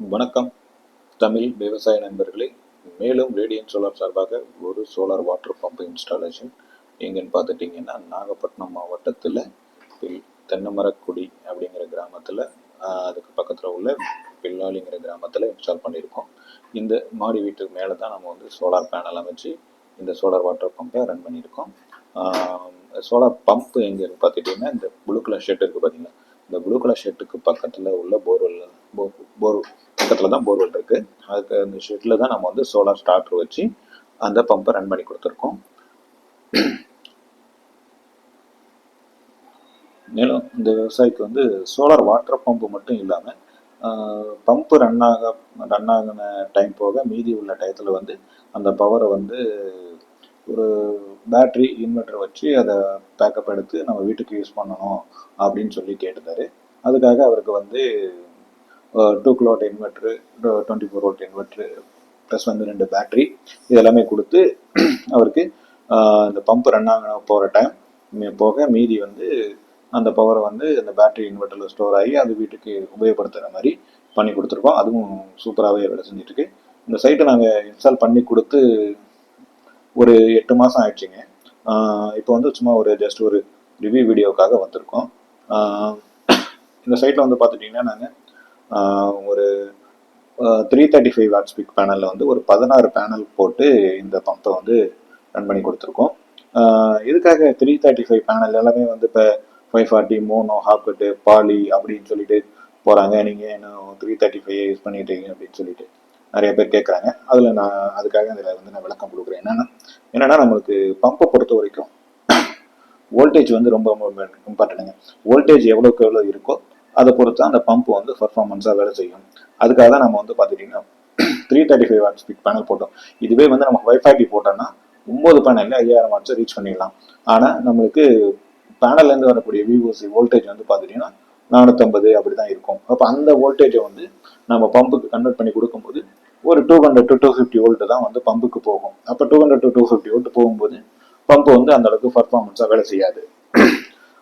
வணக்கம். தமிழ் விவசாய நண்பர்களே மேலும் ரேடியன் சோலார் சார்பாக ஒரு சோலார் வாட்டர் பம்ப் இன்ஸ்டாலேஷன் எங்கன்னு பார்த்துட்டிங்கன்னா நாகப்பட்டினம் மாவட்டத்தில் தென்னமரக்குடி அப்படிங்கிற கிராமத்தில் அதுக்கு பக்கத்தில் உள்ள பில்லாலிங்கிற கிராமத்தில் இன்ஸ்டால் பண்ணியிருக்கோம். இந்த மாடி வீட்டுக்கு மேலே தான் நம்ம வந்து சோலார் பேனல் அமைச்சு இந்த சோலார் வாட்டர் பம்பை ரன் பண்ணியிருக்கோம். சோலார் பம்ப் எங்கே பார்த்துட்டிங்கன்னா இந்த ப்ளூ கலர் ஷெட் இருக்குது பார்த்தீங்களா இந்த ப்ளூ கலர் ஷெட்டுக்கு பக்கத்தில் உள்ள போர்வெல் போர் பக்கத்தில் தான் போர்வெல் இருக்குது அதுக்கு அந்த ஷெட்டில் தான் நம்ம வந்து சோலார் ஸ்டார்டர் வச்சு அந்த பம்பை ரன் பண்ணி கொடுத்துருக்கோம். மேலும் இந்த விவசாயிக்கு வந்து சோலார் வாட்டர் பம்பு மட்டும் இல்லாமல் பம்பு ரன் ஆக ரன் ஆகின டைம் போக மீதி உள்ள டயத்தில் வந்து அந்த பவரை வந்து ஒரு பேட்ரி இன்வெர்டர் வச்சு அதை பேக்கப் எடுத்து நம்ம வீட்டுக்கு யூஸ் பண்ணணும் அப்படின்னு சொல்லி கேட்டிருந்தாரு. அதுக்காக அவருக்கு வந்து two kilowatt inverter twenty four volt inverter plus வந்து ரெண்டு பேட்ரி இதெல்லாமே கொடுத்து அவருக்கு இந்த பம்ப் ரன் ஆக போகிற டைம் போக மீதி வந்து அந்த பவரை வந்து அந்த பேட்டரி இன்வெர்ட்டரில் ஸ்டோர் ஆகி அது வீட்டுக்கு உபயோகப்படுத்துகிற மாதிரி பண்ணி கொடுத்துருக்கோம். அதுவும் சூப்பராகவே வேலை செஞ்சிட்ருக்கு இந்த சைட்டை நாங்கள் இன்ஸ்டால் பண்ணி கொடுத்து ஒரு எட்டு மாதம் ஆயிடுச்சுங்க. இப்போ வந்து சும்மா ஒரு ஜஸ்ட் ஒரு ரிவ்யூ வீடியோக்காக வந்திருக்கோம். இந்த சைட்டில் வந்து பார்த்துட்டிங்கன்னா நாங்கள் ஒரு three thirty five watts big பேனலில் வந்து ஒரு பதினாறு பேனல் போட்டு இந்த பம்பை வந்து ரன் பண்ணி கொடுத்துருக்கோம். இதுக்காக த்ரீ தேர்ட்டி ஃபைவ் பேனல் எல்லாமே வந்து இப்போ five forty mono half cut poly அப்படின்னு சொல்லிட்டு போகிறாங்க நீங்கள் இன்னும் த்ரீ தேர்ட்டி ஃபைவ் யூஸ் பண்ணிட்டீங்க அப்படின்னு சொல்லிட்டு நிறைய பேர் கேட்குறாங்க அதில் நான் அதுக்காக இதில் வந்து நான் விளக்கம் கொடுக்குறேன். என்னென்னா என்னென்னா நம்மளுக்கு பம்பை பொறுத்த வரைக்கும் வோல்டேஜ் வந்து ரொம்ப இம்பார்ட்டன்ட்டுங்க வோல்டேஜ் எவ்வளோக்கு எவ்வளோ இருக்கோ அதை பொறுத்து அந்த பம்ப் வந்து பர்ஃபார்மன்ஸாக வேலை செய்யும். அதுக்காக தான் நம்ம வந்து பார்த்துட்டிங்கன்னா three thirty five watts big panel போட்டோம். இதுவே வந்து நம்ம ஃபைவ் போட்டோம்னா ஒம்பது பேனல்ல ஐயாயிரம் வாட்ஸை ரீச் பண்ணிடலாம். ஆனால் நம்மளுக்கு பேனல்லேருந்து வரக்கூடிய விஓசி வோல்டேஜ் வந்து பார்த்துட்டிங்கன்னா நானூற்றம்பது அப்படி தான் இருக்கும். அப்போ அந்த வோல்டேஜை வந்து நம்ம பம்புக்கு கன்வெர்ட் பண்ணி கொடுக்கும்போது ஒரு two hundred to two fifty volt தான் வந்து பம்புக்கு போகும். அப்போ two hundred to two fifty volt போகும்போது பம்பு வந்து அந்த அளவுக்கு பர்ஃபார்மன்ஸாக வேலை செய்யாது.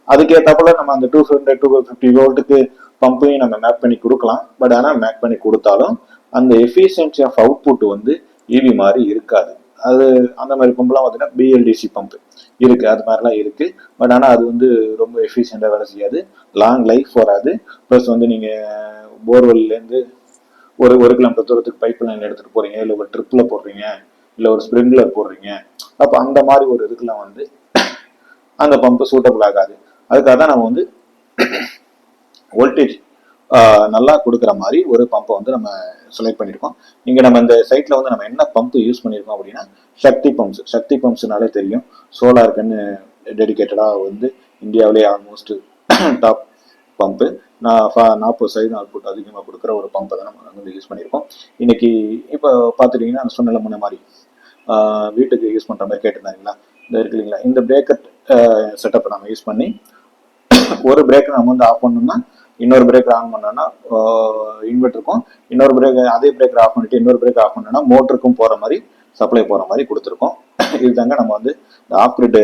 அதுக்கேற்றாப்புல நம்ம அந்த டூ ஹண்ட்ரட் டூ ஃபிஃப்டி வோல்ட்டுக்கு பம்பையும் நம்ம மேப் பண்ணி கொடுக்கலாம். பட் ஆனால் மேப் பண்ணி கொடுத்தாலும் அந்த எஃபிஷியன்சி ஆஃப் அவுட்புட் வந்து இவி மாதிரி இருக்காது. அது அந்த மாதிரி பம்புலாம் பார்த்தீங்கன்னா பிஎல்டிசி பம்ப் இருக்கு. அது மாதிரிலாம் இருக்கு. பட் ஆனால் அது வந்து ரொம்ப எஃபிஷியண்டாக வேலை செய்யாது. லாங் லைஃப் வராது ப்ளஸ் வந்து நீங்கள் போர்வெல்லேருந்து ஒரு ஒரு கிலோமீட்டர் தூரத்துக்கு பைப் லைன் எடுத்துகிட்டு போகிறீங்க இல்லை ஒரு ட்ரிப்பில் போடுறீங்க. இல்லை ஒரு ஸ்ப்ரிங்க்லர் போடுறீங்க. அப்போ அந்த மாதிரி ஒரு இதுக்கெலாம் வந்து அந்த பம்பு சூட்டபிள் ஆகாது. அதுக்காக தான் நம்ம வந்து வோல்டேஜ் நல்லா கொடுக்குற மாதிரி ஒரு பம்பை வந்து நம்ம செலக்ட் பண்ணியிருக்கோம். இங்கே நம்ம இந்த சைட்டில் வந்து நம்ம என்ன பம்பு யூஸ் பண்ணியிருக்கோம் அப்படின்னா சக்தி பம்ப்ஸ் சக்தி பம்ப்ஸ்னாலே தெரியும். சோலாருக்குன்னு டெடிக்கேட்டடாக வந்து இந்தியாவிலே ஆல்மோஸ்ட் டாப் பம்பு நான் நாற்பது சதவீதம் அவுட்புட் அதிகமாக கொடுக்குற ஒரு பம்பை தான் நம்ம வந்து யூஸ் பண்ணியிருக்கோம். இன்னைக்கு இப்போ பார்த்துட்டிங்கன்னா சொன்னல முன்ன மாதிரி வீட்டுக்கு யூஸ் பண்ணுற மாதிரி கேட்டிருந்தாங்களா இந்த இருக்கு இல்லைங்களா இந்த பிரேக்கர் செட்டப்பை நம்ம யூஸ் பண்ணி ஒரு பிரேக்கை நம்ம வந்து ஆஃப் பண்ணோம்னா இன்னொரு பிரேக்கர் ஆன் பண்ணோம்னா இன்வெர்ட்டருக்கும் இன்னொரு பிரேக் அதே பிரேக்கர் ஆஃப் பண்ணிட்டு இன்னொரு பிரேக் ஆஃப் பண்ணோம்னா மோட்டருக்கும் போகிற மாதிரி சப்ளை போகிற மாதிரி கொடுத்துருக்கோம். இதுதாங்க நம்ம வந்து இந்த ஆஃப் கிரிட்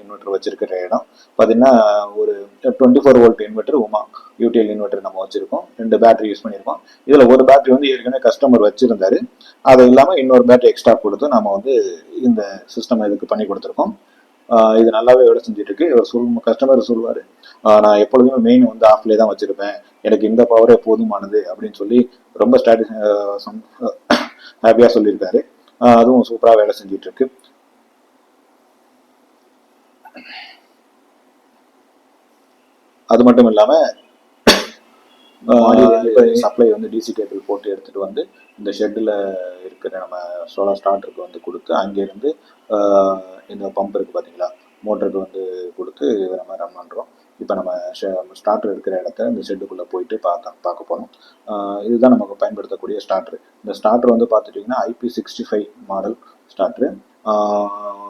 இன்வெர்டர் வச்சிருக்கிற இடம். பார்த்தீங்கன்னா ஒரு டுவெண்ட்டி ஃபோர் வோல்ட் இன்வெர்டர் உமா யூடிஎல் இன்வெர்ட்டர் நம்ம வச்சிருக்கோம். ரெண்டு பேட்டரி யூஸ் பண்ணியிருக்கோம் இதில் ஒரு பேட்டரி வந்து ஏற்கனவே கஸ்டமர் வச்சிருந்தாரு. அது இல்லாமல் இன்னொரு பேட்டரி எக்ஸ்ட்ரா கொடுத்து நம்ம வந்து இந்த சிஸ்டம் இதுக்கு பண்ணி கொடுத்துருக்கோம். இது நல்லாவே வேலை செஞ்சுட்டு இருக்கு இவர் சொல் கஸ்டமர் சொல்லுவார் நான் எப்பொழுதுமே மெயின் வந்து ஆஃப்லேயே தான் வச்சிருப்பேன். எனக்கு இந்த பவரே போதுமானது அப்படின்னு சொல்லி ரொம்ப ஸ்டாட்டி ஹாப்பியாக சொல்லியிருக்காரு. ஆஹ் அதுவும் சூப்பராக வேலை செஞ்சுட்டு இருக்கு அது மட்டும் இல்லாம சப்ளை வந்து டிசி கேபிள் போட்டு எடுத்துட்டு வந்து இந்த ஷெட்டில் இருக்கிற நம்ம சோலார் ஸ்டார்டருக்கு வந்து கொடுத்து அங்கேருந்து இந்த பம்ப் இருக்கு பார்த்தீங்களா மோட்டருக்கு வந்து கொடுத்து இதை நம்ம ரன் பண்ணுறோம் இப்போ நம்ம ஸ்டார்டர் இருக்கிற இடத்த இந்த ஷெட்டுக்குள்ளே போயிட்டு பார்க்க பார்க்க போகிறோம் இதுதான் நமக்கு பயன்படுத்தக்கூடிய ஸ்டார்டர் இந்த ஸ்டார்டர் வந்து பார்த்துட்டிங்கன்னா IP sixty five model starter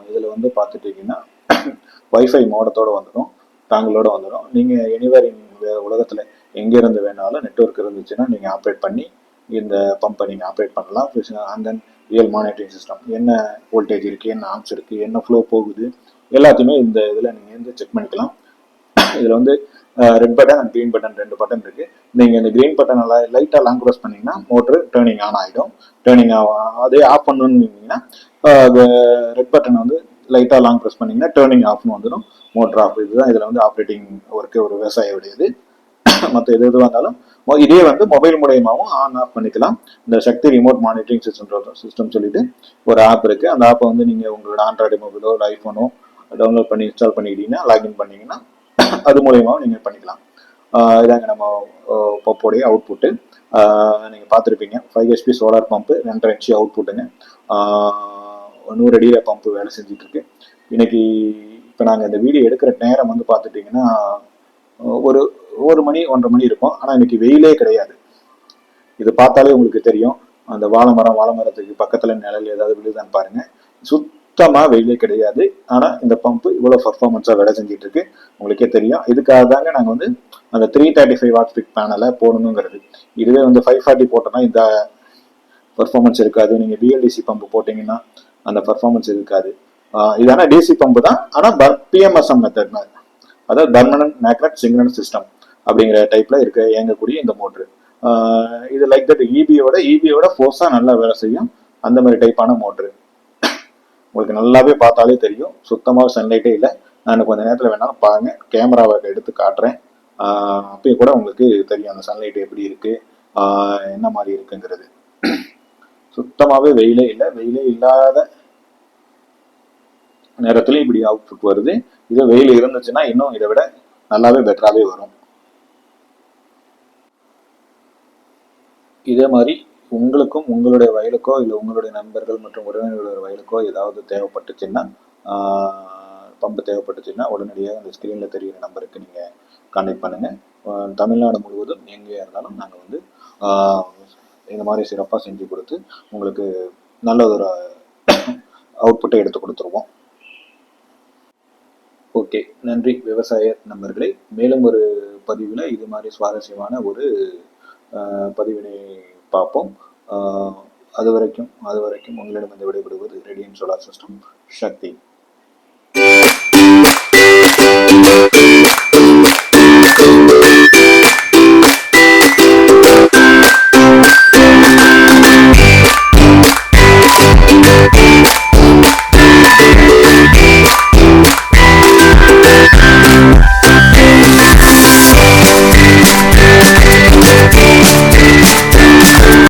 இதில் வந்து பார்த்துட்டிங்கன்னா வைஃபை மோடத்தோடு வந்துடும் டாங்கிளோட வந்துடும் நீங்கள் எனிவேர் உலகத்தில் எங்கே இருந்து வேணாலும் நெட்ஒர்க் இருந்துச்சுன்னா நீங்கள் ஆப்ரேட் பண்ணி இந்த பம்பை நீங்கள் ஆப்ரேட் பண்ணலாம். And then real monitoring system என்ன வோல்டேஜ் இருக்குது என்ன ஆம்ஸ் இருக்குது என்ன ஃப்ளோ போகுது எல்லாத்தையுமே இந்த இதில் நீங்கள் வந்து செக் பண்ணிக்கலாம். இதில் வந்து red button and green button ரெண்டு பட்டன் இருக்குது நீங்கள் இந்த க்ரீன் பட்டன் லைட்டாக லாங் க்ரோஸ் பண்ணிங்கன்னா மோட்ரு டேர்னிங் ஆன் ஆகிடும் டேர்னிங் அதே ஆஃப் பண்ணணும்னு ரெட் பட்டன் வந்து லைட்டாக லாங் ப்ரெஸ் பண்ணிங்கன்னா டேர்னிங் ஆஃப்னு வந்துடும். மோட்டர் ஆஃப் இதுதான் இதில் வந்து ஆப்ரேட்டிங் ஒர்க்கு ஒரு விவசாயியுடையது மற்ற எது எதுவாக இருந்தாலும் இதே வந்து மொபைல் மூலயமாவும் ஆன் ஆஃப் பண்ணிக்கலாம். இந்த Shakti remote monitoring system system சொல்லிட்டு ஒரு ஆப் இருக்கு. அந்த ஆப்பை வந்து நீங்க உங்களோட ஆண்ட்ராய்டு மொபைலோ இல்லை ஐஃபோனோ டவுன்லோட் பண்ணி இன்ஸ்டால் பண்ணிக்கிட்டீங்கன்னா லாகின் பண்ணீங்கன்னா அது மூலயமாவும் நீங்க பண்ணிக்கலாம். இதாங்க நம்ம பம்போடைய அவுட்புட்டு நீங்க பார்த்துருப்பீங்க. ஃபைவ் ஹெச்பி சோலார் பம்பு ரெண்டரை இன்ச்சு அவுட்புட்டுங்க நூறு அடியில் பம்பு வேலை செஞ்சுட்டு இருக்கு. இன்னைக்கு இப்போ நாங்கள் இந்த வீடியோ எடுக்கிற நேரம் வந்து பார்த்துட்டிங்கன்னா ஒரு ஒரு மணி ஒன்றரை மணி இருக்கும். ஆனால் இன்னைக்கு வெயிலே கிடையாது. இது பார்த்தாலே உங்களுக்கு தெரியும். அந்த வாழை மரம் வாழை மரத்துக்கு பக்கத்தில் நிழல் ஏதாவது விழுதான்னு பாருங்க. சுத்தமாக வெயிலே கிடையாது. ஆனால் இந்த பம்ப் இவ்வளோ பர்ஃபார்மன்ஸாக வேலை செஞ்சுட்டு இருக்கு உங்களுக்கே தெரியும். இதுக்காக தாங்க நாங்கள் வந்து அந்த three thirty five watt big பேனலை போடணுங்கிறது. இதுவே வந்து ஃபைவ் ஃபார்ட்டி போட்டோம்னா இந்த பர்ஃபார்மன்ஸ் இருக்காது. நீங்கள் பிஎல்டிசி பம்ப் போட்டிங்கன்னா அந்த பர்ஃபார்மன்ஸ் இருக்காது. ஆஹ் இது டிசி பம்பு தான். ஆனால் பிஎம்எஸ்எம் மெத்தட் மாதிரி அதாவது பர்மனன்ட் மேக்னட் சிங்னல் சிஸ்டம் அப்படிங்கிற டைப்ல இருக்க இயங்கக்கூடிய இந்த மோட்ரு இது லைக் தட் இபியோட இபியோட ஃபோர்ஸா நல்லா வேலை செய்யும் அந்த மாதிரி டைப்பான மோட்ரு உங்களுக்கு நல்லாவே பார்த்தாலே தெரியும். சுத்தமாக சன்லைட்டே இல்லை. நான் கொஞ்ச நேரத்தில் வேணாலும் பாருங்க. கேமராவை எடுத்து காட்டுறேன். அப்பயும் கூட உங்களுக்கு தெரியும் அந்த சன்லைட் எப்படி இருக்கு. ஆஹ் என்ன மாதிரி இருக்குங்கிறது. சுத்தமாகவே வெயிலே இல்லை. வெயிலே இல்லாத நேரத்துல இப்படி அவுட்புட் வருது. இது வெயில் இருந்துச்சுன்னா இன்னும் இதை விட நல்லாவே பெட்டராகவே வரும். இதே மாதிரி உங்களுக்கும் உங்களுடைய வயலுக்கோ இல்லை உங்களுடைய நண்பர்கள் மற்றும் உறவினர்களுடைய வயலுக்கோ ஏதாவது தேவைப்பட்டுச்சுன்னா பம்பு தேவைப்பட்டுச்சுன்னா உடனடியாக அந்த ஸ்க்ரீனில் தெரிகிற நம்பருக்கு நீங்கள் கான்டெக்ட் பண்ணுங்கள் தமிழ்நாடு முழுவதும் எங்கேயா இருந்தாலும் நாங்கள் வந்து இந்த மாதிரி சிறப்பாக செஞ்சு கொடுத்து உங்களுக்கு நல்ல ஒரு அவுட்புட்டை எடுத்து கொடுத்துருவோம். ஓகே நன்றி விவசாய நண்பர்களை. மேலும் ஒரு பதிவில் இது மாதிரி சுவாரஸ்யமான ஒரு பதிவினை பார்ப்போம். அது வரைக்கும் அது வரைக்கும் உங்களிடம் வந்து விடைபெறுவது ரேடியம் சோலார் சிஸ்டம் சக்தி.